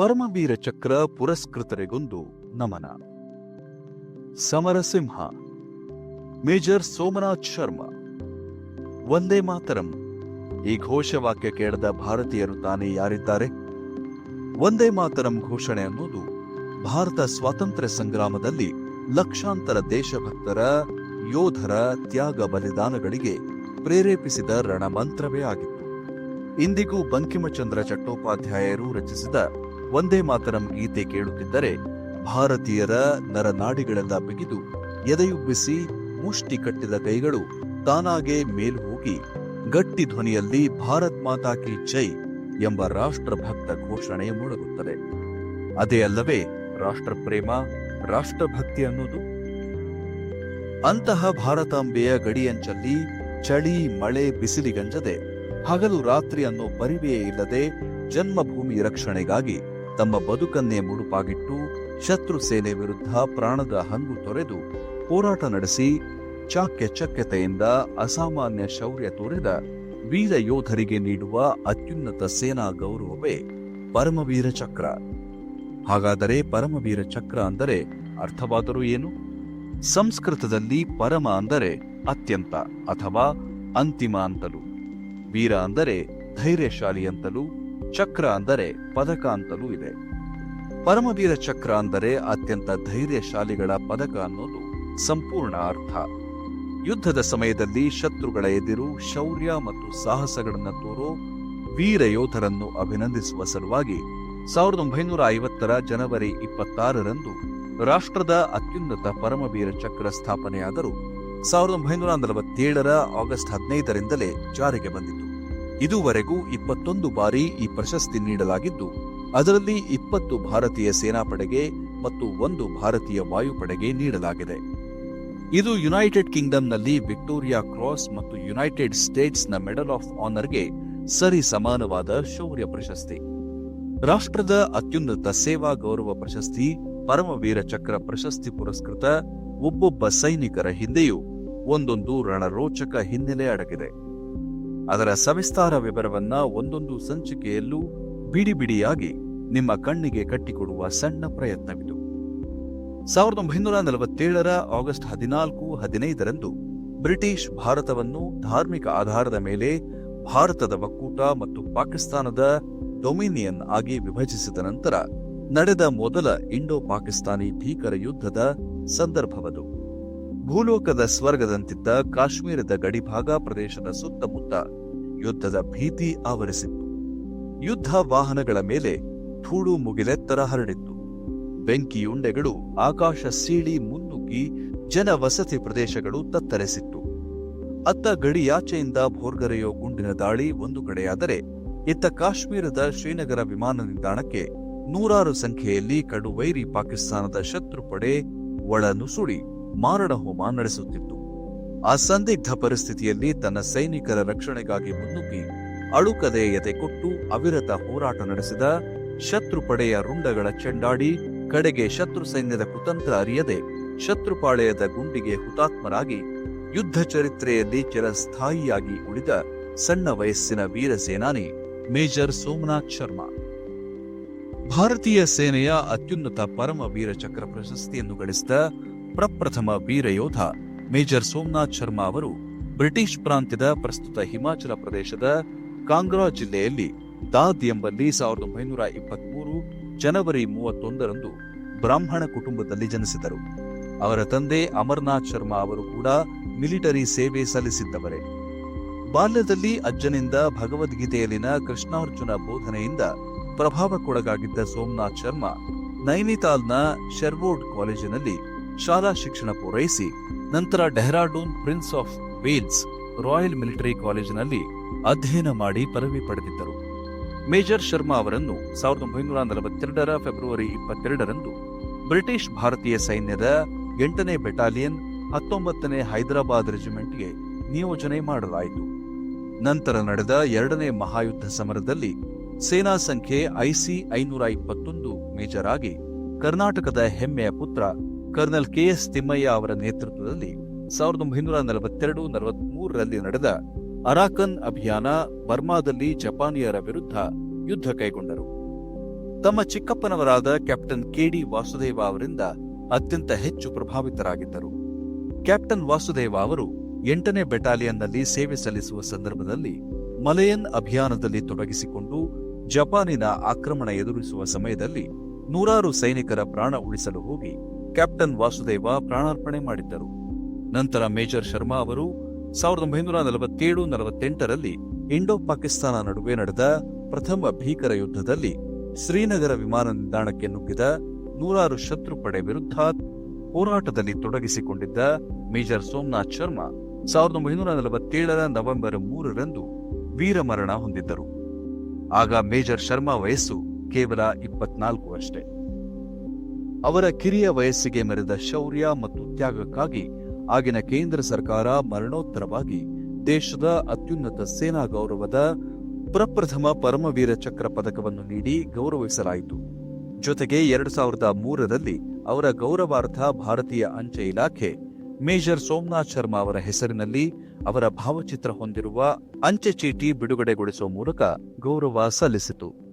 ಪರಮವೀರ ಚಕ್ರ ಪುರಸ್ಕೃತರಿಗೊಂದು ನಮನ. ಸಮರಸಿಂಹ, ಮೇಜರ್ ಸೋಮನಾಥ್ ಶರ್ಮಾ. ಒಂದೇ ಮಾತರಂ. ಈ ಘೋಷವಾಕ್ಯ ಕೇಳದ ಭಾರತೀಯರು ತಾನೇ ಯಾರಿದ್ದಾರೆ? ಒಂದೇ ಮಾತರಂ ಘೋಷಣೆ ಅನ್ನೋದು ಭಾರತ ಸ್ವಾತಂತ್ರ್ಯ ಸಂಗ್ರಾಮದಲ್ಲಿ ಲಕ್ಷಾಂತರ ದೇಶಭಕ್ತರ, ಯೋಧರ ತ್ಯಾಗ ಬಲಿದಾನಗಳಿಗೆ ಪ್ರೇರೇಪಿಸಿದ ರಣಮಂತ್ರವೇ ಆಗಿತ್ತು. ಇಂದಿಗೂ ಬಂಕಿಮಚಂದ್ರ ಚಟ್ಟೋಪಾಧ್ಯಾಯರು ರಚಿಸಿದ ಒಂದೇ ಮಾತರಂ ಗೀತೆ ಕೇಳುತ್ತಿದ್ದರೆ ಭಾರತೀಯರ ನರನಾಡಿಗಳೆಲ್ಲ ಬಿಗಿದು ಎದೆಯುಬ್ಬಿಸಿ ಮುಷ್ಟಿ ಕಟ್ಟಿದ ಕೈಗಳು ತಾನಾಗೆ ಮೇಲು ಹೋಗಿ ಗಟ್ಟಿ ಧ್ವನಿಯಲ್ಲಿ ಭಾರತ್ ಮಾತಾ ಕಿ ಜೈ ಎಂಬ ರಾಷ್ಟ್ರಭಕ್ತ ಘೋಷಣೆ ಮೊಳಗುತ್ತದೆ. ಅದೇ ಅಲ್ಲವೇ ರಾಷ್ಟ್ರ ಪ್ರೇಮ ರಾಷ್ಟ್ರಭಕ್ತಿ ಅನ್ನೋದು. ಅಂತಹ ಭಾರತಾಂಬೆಯ ಗಡಿಯಂಚಲ್ಲಿ ಚಳಿ, ಮಳೆ, ಬಿಸಿಲಿಗಂಜದೆ ಹಗಲು ರಾತ್ರಿ ಅನ್ನೋ ಪರಿವೆಯೇ ಇಲ್ಲದೆ ಜನ್ಮಭೂಮಿ ರಕ್ಷಣೆಗಾಗಿ ತಮ್ಮ ಬದುಕನ್ನೇ ಮುಡುಪಾಗಿಟ್ಟು ಶತ್ರು ಸೇನೆ ವಿರುದ್ಧ ಪ್ರಾಣದ ಹಂಗು ತೊರೆದು ಹೋರಾಟ ನಡೆಸಿ ಚಾಕ್ಯ ಚಕ್ಯತೆಯಿಂದ ಅಸಾಮಾನ್ಯ ಶೌರ್ಯ ತೋರಿದ ವೀರ ಯೋಧರಿಗೆ ನೀಡುವ ಅತ್ಯುನ್ನತ ಸೇನಾ ಗೌರವವೇ ಪರಮವೀರ ಚಕ್ರ. ಹಾಗಾದರೆ ಪರಮವೀರ ಚಕ್ರ ಅಂದರೆ ಅರ್ಥವಾದರೂ ಏನು? ಸಂಸ್ಕೃತದಲ್ಲಿ ಪರಮ ಅಂದರೆ ಅತ್ಯಂತ ಅಥವಾ ಅಂತಿಮ ಅಂತಲೂ. ವೀರ ಅಂದರೆ ಧೈರ್ಯಶಾಲಿ ಅಂತಲೂ. ಚಕ್ರ ಅಂದರೆ ಪದಕ ಅಂತಲೂ ಇದೆ. ಪರಮವೀರ ಚಕ್ರ ಅಂದರೆ ಅತ್ಯಂತ ಧೈರ್ಯಶಾಲಿಗಳ ಪದಕ ಅನ್ನೋದು ಸಂಪೂರ್ಣ ಅರ್ಥ. ಯುದ್ಧದ ಸಮಯದಲ್ಲಿ ಶತ್ರುಗಳ ಎದುರು ಶೌರ್ಯ ಮತ್ತು ಸಾಹಸಗಳನ್ನು ತೋರೋ ವೀರ ಯೋಧರನ್ನು ಅಭಿನಂದಿಸುವ ಸಲುವಾಗಿ ಸಾವಿರದ ಒಂಬೈನೂರ ಐವತ್ತರ ಜನವರಿ ಇಪ್ಪತ್ತಾರರಂದು ರಾಷ್ಟ್ರದ ಅತ್ಯುನ್ನತ ಪರಮವೀರ ಚಕ್ರ ಸ್ಥಾಪನೆಯಾದರೂ ಸಾವಿರದ ಒಂಬೈನೂರ ನಲವತ್ತೇಳರ ಆಗಸ್ಟ್ ಹದಿನೈದರಿಂದಲೇ ಜಾರಿಗೆ ಬಂದಿತು ಇದುವರೆಗೂ ಇಪ್ಪತ್ತೊಂದು ಬಾರಿ ಈ ಪ್ರಶಸ್ತಿ ನೀಡಲಾಗಿದ್ದು, ಅದರಲ್ಲಿ ಇಪ್ಪತ್ತು ಭಾರತೀಯ ಸೇನಾಪಡೆಗೆ ಮತ್ತು ಒಂದು ಭಾರತೀಯ ವಾಯುಪಡೆಗೆ ನೀಡಲಾಗಿದೆ. ಇದು ಯುನೈಟೆಡ್ ಕಿಂಗ್ಡಮ್ನಲ್ಲಿ ವಿಕ್ಟೋರಿಯಾ ಕ್ರಾಸ್ ಮತ್ತು ಯುನೈಟೆಡ್ ಸ್ಟೇಟ್ಸ್ನ ಮೆಡಲ್ ಆಫ್ ಆನರ್ಗೆ ಸರಿ ಸಮಾನವಾದ ಶೌರ್ಯ ಪ್ರಶಸ್ತಿ. ರಾಷ್ಟ್ರದ ಅತ್ಯುನ್ನತ ಸೇವಾ ಗೌರವ ಪ್ರಶಸ್ತಿ ಪರಮವೀರ ಚಕ್ರ ಪ್ರಶಸ್ತಿ ಪುರಸ್ಕೃತ ಒಬ್ಬೊಬ್ಬ ಸೈನಿಕರ ಹಿಂದೆಯೂ ಒಂದೊಂದು ರಣರೋಚಕ ಹಿನ್ನೆಲೆ ಅಡಗಿದೆ. ಅದರ ಸವಿಸ್ತಾರ ವಿವರವನ್ನ ಒಂದೊಂದು ಸಂಚಿಕೆಯಲ್ಲೂ ಬಿಡಿ ಬಿಡಿಯಾಗಿ ನಿಮ್ಮ ಕಣ್ಣಿಗೆ ಕಟ್ಟಿಕೊಡುವ ಸಣ್ಣ ಪ್ರಯತ್ನವಿದು. ಸಾವಿರದ ಒಂಬೈನೂರ ನಲವತ್ತೇಳರ ಆಗಸ್ಟ್ ಹದಿನಾಲ್ಕು, ಹದಿನೈದರಂದು ಬ್ರಿಟಿಷ್ ಭಾರತವನ್ನು ಧಾರ್ಮಿಕ ಆಧಾರದ ಮೇಲೆ ಭಾರತದ ಒಕ್ಕೂಟ ಮತ್ತು ಪಾಕಿಸ್ತಾನದ ಡೊಮಿನಿಯನ್ ಆಗಿ ವಿಭಜಿಸಿದ ನಂತರ ನಡೆದ ಮೊದಲ ಇಂಡೋ ಪಾಕಿಸ್ತಾನಿ ಭೀಕರ ಯುದ್ಧದ ಸಂದರ್ಭವದು. ಭೂಲೋಕದ ಸ್ವರ್ಗದಂತಿದ್ದ ಕಾಶ್ಮೀರದ ಗಡಿಭಾಗ ಪ್ರದೇಶದ ಸುತ್ತಮುತ್ತ ಯುದ್ಧದ ಭೀತಿ ಆವರಿಸಿತ್ತು. ಯುದ್ಧ ವಾಹನಗಳ ಮೇಲೆ ಧೂಳು ಮುಗಿಲೆತ್ತರ ಹರಡಿತ್ತು. ಬೆಂಕಿಯುಂಡೆಗಳು ಆಕಾಶ ಸೀಳಿ ಮುನ್ನುಗ್ಗಿ ಜನವಸತಿ ಪ್ರದೇಶಗಳು ತತ್ತರಿಸಿತ್ತು. ಅತ್ತ ಗಡಿಯಾಚೆಯಿಂದ ಭೋರ್ಗರೆಯೋ ಗುಂಡಿನ ದಾಳಿ ಒಂದು ಕಡೆಯಾದರೆ, ಇತ್ತ ಕಾಶ್ಮೀರದ ಶ್ರೀನಗರ ವಿಮಾನ ನಿಲ್ದಾಣಕ್ಕೆ ನೂರಾರು ಸಂಖ್ಯೆಯಲ್ಲಿ ಕಡುವೈರಿ ಪಾಕಿಸ್ತಾನದ ಶತ್ರು ಪಡೆ ಒಳನುಸುಳಿ. ಮಾರಣ ಹೋಮ ನಡೆಸುತ್ತಿತ್ತು. ಆ ಸಂದಿಗ್ಧ ಪರಿಸ್ಥಿತಿಯಲ್ಲಿ ತನ್ನ ಸೈನಿಕರ ರಕ್ಷಣೆಗಾಗಿ ಮುನ್ನುಗ್ಗಿ ಅಳುಕದೆ ಎದೆ ಕೊಟ್ಟು ಅವಿರತ ಹೋರಾಟ ನಡೆಸಿದ ಶತ್ರು ಪಡೆಯ ರುಂಡಗಳ ಚೆಂಡಾಡಿ ಕಡೆಗೆ ಶತ್ರು ಸೈನ್ಯದ ಕುತಂತ್ರ ಅರಿಯದೆ ಶತ್ರುಪಾಳೆಯದ ಗುಂಡಿಗೆ ಹುತಾತ್ಮರಾಗಿ ಯುದ್ಧ ಚರಿತ್ರೆಯಲ್ಲಿ ಚಿರಸ್ಥಾಯಿಯಾಗಿ ಉಳಿದ ಸಣ್ಣ ವಯಸ್ಸಿನ ವೀರ ಸೇನಾನಿ ಮೇಜರ್ ಸೋಮನಾಥ್ ಶರ್ಮಾ. ಭಾರತೀಯ ಸೇನೆಯ ಅತ್ಯುನ್ನತ ಪರಮ ವೀರ ಚಕ್ರ ಪ್ರಶಸ್ತಿಯನ್ನು ಗಳಿಸಿದ ಪ್ರಪ್ರಥಮ ವೀರ ಯೋಧ ಮೇಜರ್ ಸೋಮನಾಥ್ ಶರ್ಮಾ ಅವರು ಬ್ರಿಟಿಷ್ ಪ್ರಾಂತ್ಯದ ಪ್ರಸ್ತುತ ಹಿಮಾಚಲ ಪ್ರದೇಶದ ಕಾಂಗ್ರಾ ಜಿಲ್ಲೆಯಲ್ಲಿ ದಾದ್ ಎಂಬಲ್ಲಿ ಸಾವಿರದ ಒಂಬೈನೂರ ಇಪ್ಪತ್ಮೂರು ಜನವರಿ ಮೂವತ್ತೊಂದರಂದು ಬ್ರಾಹ್ಮಣ ಕುಟುಂಬದಲ್ಲಿ ಜನಿಸಿದರು. ಅವರ ತಂದೆ ಅಮರನಾಥ್ ಶರ್ಮಾ ಅವರು ಕೂಡ ಮಿಲಿಟರಿ ಸೇವೆ ಸಲ್ಲಿಸಿದ್ದವರೇ. ಬಾಲ್ಯದಲ್ಲಿ ಅಜ್ಜನಿಂದ ಭಗವದ್ಗೀತೆಯಲ್ಲಿನ ಕೃಷ್ಣಾರ್ಜುನ ಬೋಧನೆಯಿಂದ ಪ್ರಭಾವಕ್ಕೊಳಗಾಗಿದ್ದ ಸೋಮನಾಥ್ ಶರ್ಮಾ ನೈನಿತಾಲ್ನ ಶೆರ್ವೋರ್ಡ್ ಕಾಲೇಜಿನಲ್ಲಿ ಶಾಲಾ ಶಿಕ್ಷಣ ಪೂರೈಸಿ ನಂತರ Dehradun prince of Wales royal military ಕಾಲೇಜಿನಲ್ಲಿ ಅಧ್ಯಯನ ಮಾಡಿ ಪದವಿ ಪಡೆದಿದ್ದರು. ಮೇಜರ್ ಶರ್ಮಾ ಅವರನ್ನು ಸಾವಿರದ ಒಂಬೈನೂರ ನಲವತ್ತೆರಡರ ಫೆಬ್ರವರಿ ಇಪ್ಪತ್ತೆರಡರಂದು ಬ್ರಿಟಿಷ್ ಭಾರತೀಯ ಸೈನ್ಯದ ಎಂಟನೇ ಬೆಟಾಲಿಯನ್ ಹತ್ತೊಂಬತ್ತನೇ ಹೈದರಾಬಾದ್ ರೆಜಿಮೆಂಟ್ಗೆ ನಿಯೋಜನೆ ಮಾಡಲಾಯಿತು. ನಂತರ ನಡೆದ ಎರಡನೇ ಮಹಾಯುದ್ಧ ಸಮರದಲ್ಲಿ ಸೇನಾ ಸಂಖ್ಯೆ ಐಸಿ ಐನೂರ ಇಪ್ಪತ್ತೊಂದು ಮೇಜರ್ ಆಗಿ ಕರ್ನಾಟಕದ ಹೆಮ್ಮೆಯ ಪುತ್ರ ಕರ್ನಲ್ ಕೆಎಸ್ ತಿಮ್ಮಯ್ಯ ಅವರ ನೇತೃತ್ವದಲ್ಲಿ ಸಾವಿರದ ಒಂಬೈನೂರ ನಲವತ್ತೆರಡು ನಲವತ್ಮೂರರಲ್ಲಿ ನಡೆದ ಅರಾಕನ್ ಅಭಿಯಾನ ಬರ್ಮಾದಲ್ಲಿ ಜಪಾನಿಯರ ವಿರುದ್ಧ ಯುದ್ಧ ಕೈಗೊಂಡರು. ತಮ್ಮ ಚಿಕ್ಕಪ್ಪನವರಾದ ಕ್ಯಾಪ್ಟನ್ ಕೆಡಿ ವಾಸುದೇವ ಅವರಿಂದ ಅತ್ಯಂತ ಹೆಚ್ಚು ಪ್ರಭಾವಿತರಾಗಿದ್ದರು. ಕ್ಯಾಪ್ಟನ್ ವಾಸುದೇವ ಅವರು ಎಂಟನೇ ಬೆಟಾಲಿಯನ್ನಲ್ಲಿ ಸೇವೆ ಸಲ್ಲಿಸುವ ಸಂದರ್ಭದಲ್ಲಿ ಮಲಯನ್ ಅಭಿಯಾನದಲ್ಲಿ ತೊಡಗಿಸಿಕೊಂಡು ಜಪಾನಿನ ಆಕ್ರಮಣ ಎದುರಿಸುವ ಸಮಯದಲ್ಲಿ ನೂರಾರು ಸೈನಿಕರ ಪ್ರಾಣ ಉಳಿಸಲು ಹೋಗಿ ಕ್ಯಾಪ್ಟನ್ ವಾಸುದೇವ ಪ್ರಾಣಾರ್ಪಣೆ ಮಾಡಿದ್ದರು. ನಂತರ ಮೇಜರ್ ಶರ್ಮಾ ಅವರು ಸಾವಿರದ ಒಂಬೈನೂರ ನಲವತ್ತೇಳು ನಲವತ್ತೆಂಟರಲ್ಲಿ ಇಂಡೋ ಪಾಕಿಸ್ತಾನ ನಡುವೆ ನಡೆದ ಪ್ರಥಮ ಭೀಕರ ಯುದ್ಧದಲ್ಲಿ ಶ್ರೀನಗರ ವಿಮಾನ ನಿಲ್ದಾಣಕ್ಕೆ ನುಗ್ಗಿದ ನೂರಾರು ಶತ್ರು ಪಡೆ ವಿರುದ್ಧ ಹೋರಾಟದಲ್ಲಿ ತೊಡಗಿಸಿಕೊಂಡಿದ್ದ ಮೇಜರ್ ಸೋಮನಾಥ್ ಶರ್ಮಾ ಸಾವಿರದ ಒಂಬೈನೂರ ನಲವತ್ತೇಳರ ನವೆಂಬರ್ ಮೂರರಂದು ವೀರಮರಣ ಹೊಂದಿದ್ದರು. ಆಗ ಮೇಜರ್ ಶರ್ಮಾ ವಯಸ್ಸು ಕೇವಲ ಇಪ್ಪತ್ನಾಲ್ಕು ಅಷ್ಟೇ. ಅವರ ಕಿರಿಯ ವಯಸ್ಸಿಗೆ ಮೆರೆದ ಶೌರ್ಯ ಮತ್ತು ತ್ಯಾಗಕ್ಕಾಗಿ ಆಗಿನ ಕೇಂದ್ರ ಸರ್ಕಾರ ಮರಣೋತ್ತರವಾಗಿ ದೇಶದ ಅತ್ಯುನ್ನತ ಸೇನಾ ಗೌರವದ ಪ್ರಪ್ರಥಮ ಪರಮವೀರ ಚಕ್ರ ಪದಕವನ್ನು ನೀಡಿ ಗೌರವಿಸಲಾಯಿತು. ಜೊತೆಗೆ ಎರಡು ಸಾವಿರದ ಮೂರರಲ್ಲಿ ಅವರ ಗೌರವಾರ್ಥ ಭಾರತೀಯ ಅಂಚೆ ಇಲಾಖೆ ಮೇಜರ್ ಸೋಮನಾಥ್ ಶರ್ಮಾ ಅವರ ಹೆಸರಿನಲ್ಲಿ ಅವರ ಭಾವಚಿತ್ರ ಹೊಂದಿರುವ ಅಂಚೆ ಚೀಟಿ ಬಿಡುಗಡೆಗೊಳಿಸುವ ಮೂಲಕ ಗೌರವ ಸಲ್ಲಿಸಿತು.